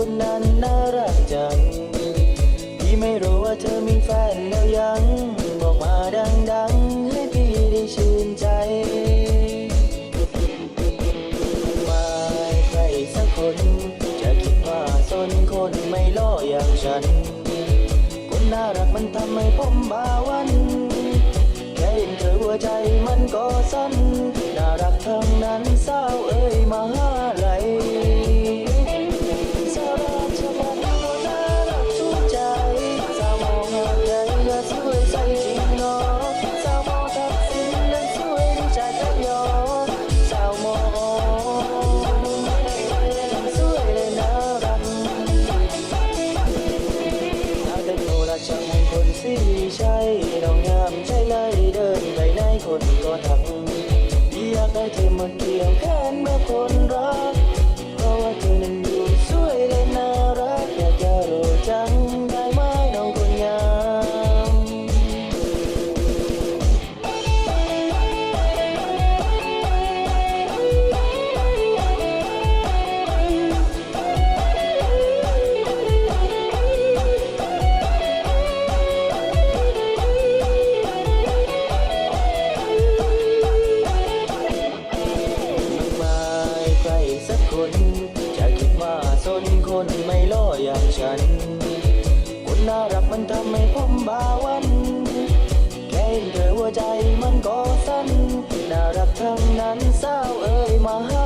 คนนั้นน่ารักจังพี่ไม่รู้ว่าเธอมีแฟนแล้วยัง บอกมาดังๆ ให้พี่ได้ชื่นใจัน คนน่ารักมันทำให้ผมบาวัน ที่มันเกี่ยวข้นเมื่อคน สักคนจะคิดว่าสนคนไม่ล่ออย่างฉัน คนน่ารักมันทำให้ผมบาวันแค่เห็นเธอหัวใจมันก็สั้นน่ารักทั้งนั้นสาวเอ่ยมาหา